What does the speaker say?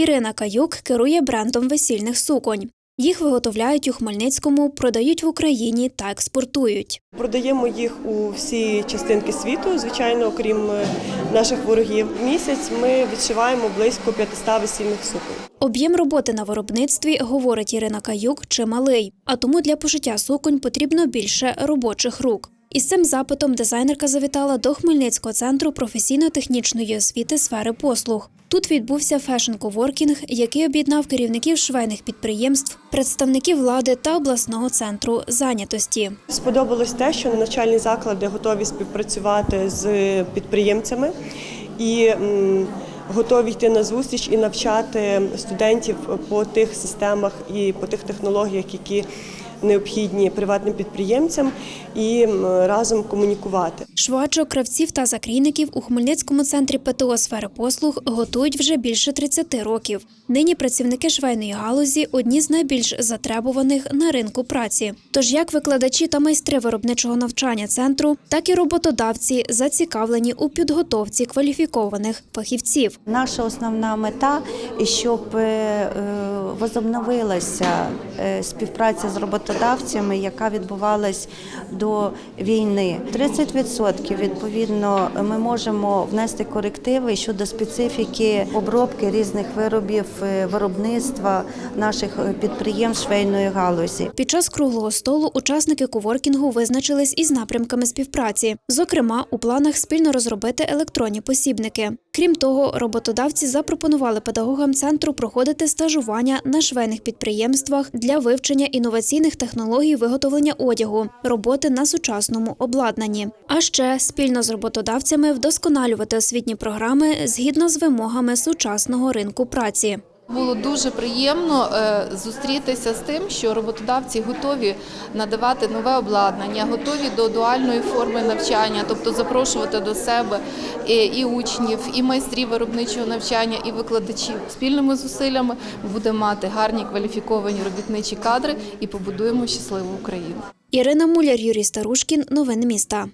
Ірина Каюк керує брендом весільних суконь. Їх виготовляють у Хмельницькому, продають в Україні та експортують. Продаємо їх у всі частинки світу, звичайно, окрім е, наших ворогів. Місяць ми відшиваємо близько 500 весільних суконь. Об'єм роботи на виробництві, говорить Ірина Каюк, чималий, а тому для пошиття суконь потрібно більше робочих рук. Із цим запитом дизайнерка завітала до Хмельницького центру професійно-технічної освіти сфери послуг. Тут відбувся фешн-коворкінг, який об'єднав керівників швейних підприємств, представників влади та обласного центру зайнятості. Сподобалось те, що навчальні заклади готові співпрацювати з підприємцями і готові йти на зустріч і навчати студентів по тих системах і по тих технологіях, які необхідні приватним підприємцям, і разом комунікувати. Швачок, кравців та закрійників у Хмельницькому центрі ПТО сфери послуг готують вже більше 30 років. Нині працівники швейної галузі одні з найбільш затребуваних на ринку праці. Тож як викладачі та майстри виробничого навчання центру, так і роботодавці зацікавлені у підготовці кваліфікованих фахівців. Наша основна мета, щоб е, е, возобновилася е, співпраця з роботодавцями, яка відбувалась до війни. 30% відповідно ми можемо внести корективи щодо специфіки обробки різних виробів е, виробництва наших е, підприємств швейної галузі. Під час круглого столу учасники коворкінгу визначились із напрямками співпраці. Зокрема, у планах спільно розробити електронні посібники. Крім того, роботодавці запропонували педагогам центру проходити стажування на швейних підприємствах для вивчення інноваційних технологій виготовлення одягу, роботи на сучасному обладнанні. А ще спільно з роботодавцями вдосконалювати освітні програми згідно з вимогами сучасного ринку праці. Було дуже приємно е, зустрітися з тим, що роботодавці готові надавати нове обладнання, готові до дуальної форми навчання, тобто запрошувати до себе і, і учнів, і майстрів виробничого навчання, і викладачів. Спільними зусиллями ми будемо мати гарні кваліфіковані робітничі кадри і побудуємо щасливу Україну. Ірина Муляр, Юрій Старушкін. Новини міста.